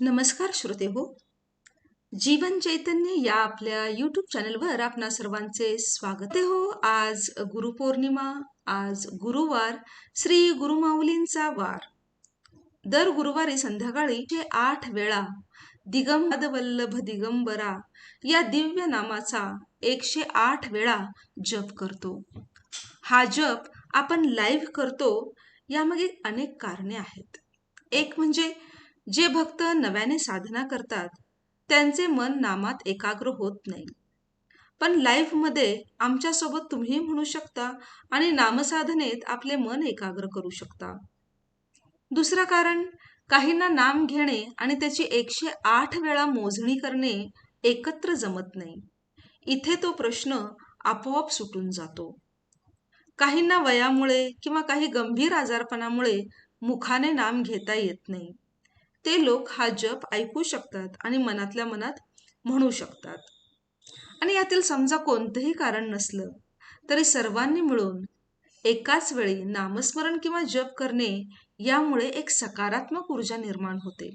नमस्कार श्रोते हो. जीवन चैतन्य या आपल्या यूट्यूब चॅनलवर आपणा सर्वांचे स्वागत हो. आज गुरुपौर्णिमा आज गुरुवार श्री गुरुमाऊलींचा वार. दर गुरुवारी संध्याकाळी ते आठ वेळा दिगंबद वल्लभ दिगंबरा या दिव्य नामाचा एकशे आठ वेळा जप करतो. हा जप आपण लाईव्ह करतो यामागे अनेक कारणे आहेत. एक म्हणजे जे भक्त नव्याने साधना करतात त्यांचे मन नामात एकाग्र होत नाही. पण लाईफमध्ये आमच्यासोबत तुम्ही म्हणू शकता आणि नामसाधनेत आपले मन एकाग्र करू शकता. दुसरं कारण काहींना नाम घेणे आणि त्याची एकशे आठ वेळा मोजणी करणे एकत्र जमत नाही. इथे तो प्रश्न आपोआप सुटून जातो. काहींना वयामुळे किंवा काही गंभीर आजारपणामुळे मुखाने नाम घेता येत नाही. ते लोक हा जप ऐकू शकतात आणि मनातल्या मनात म्हणू शकतात. आणि यातील समजा कोणतंही कारण नसलं तरी सर्वांनी मिळून एकाच वेळी नामस्मरण किंवा जप करणे यामुळे एक सकारात्मक ऊर्जा निर्माण होते.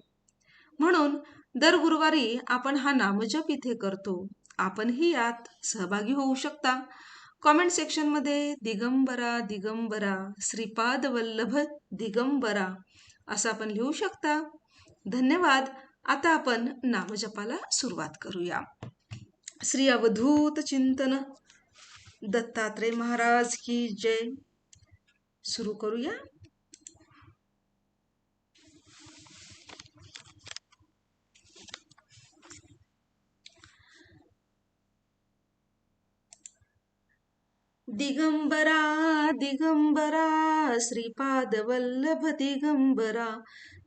म्हणून दर गुरुवारी आपण हा नामजप इथे करतो. आपणही यात सहभागी होऊ शकता. कॉमेंट सेक्शनमध्ये दिगंबरा दिगंबरा श्रीपाद वल्लभ दिगंबरा असं आपण लिहू शकता. धन्यवाद. आता आपण नामजपाला सुरुवात करूया. श्री अवधूत चिंतन. दत्तात्रय महाराज की जय. सुरू करूया. दिगंबरा दिगंबरा श्रीपादवल्लभ दिगंबरा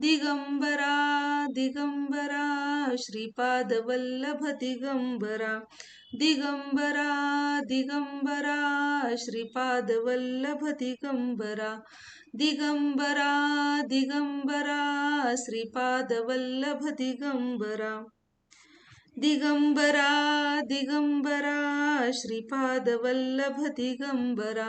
दिगंबरा दिगंबरा श्रीपाद वल्लभ दिगंबरा दिगंबरा दिगंबरा श्रीपाद वल्लभ दिगंबरा दिगंबरा दिगंबरा श्रीपाद वल्लभ दिगंबरा दिगंबरा दिगंबरा श्रीपाद वल्लभ दिगंबरा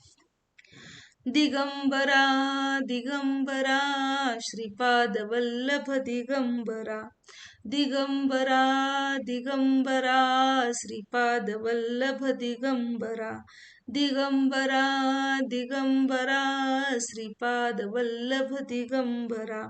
दिगंबरा दिगंबरा श्रीपाद वल्लभ दिगंबरा। दिगंबरा दिगंबरा श्रीपाद वल्लभ दिगंबरा। दिगंबरा दिगंबरा श्रीपाद वल्लभ दिगंबरा।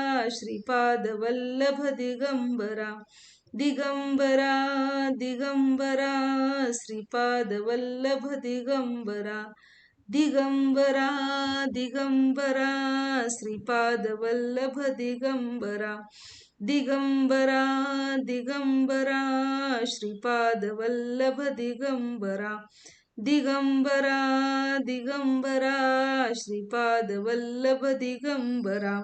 श्रीपादवल्लभदिगम्बरा दिगम्बरा दिगम्बरा श्रीपादवल्लभदिगम्बरा दिगम्बरा दिगम्बरा श्रीपादवल्लभदिगम्बरा दिगम्बरा दिगम्बरा श्रीपादवल्लभदिगम्बरा दिगम्बरा दिगम्बरा श्रीपादवल्लभदिगम्बरा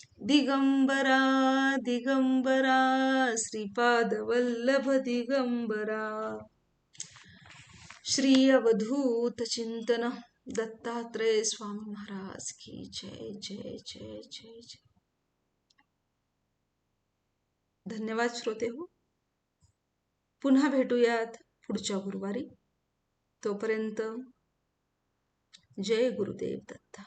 दिगंबरा दिगंबरा श्रीपाद वल्लभ दिगंबरा। श्री अवधूत चिंतन दत्तात्रय स्वामी महाराज की जय जय जय जय जय। धन्यवाद श्रोते हो। पुन्हा भेटूयात पुढच्या गुरुवारी. तोपर्यंत जय गुरुदेव दत्ता।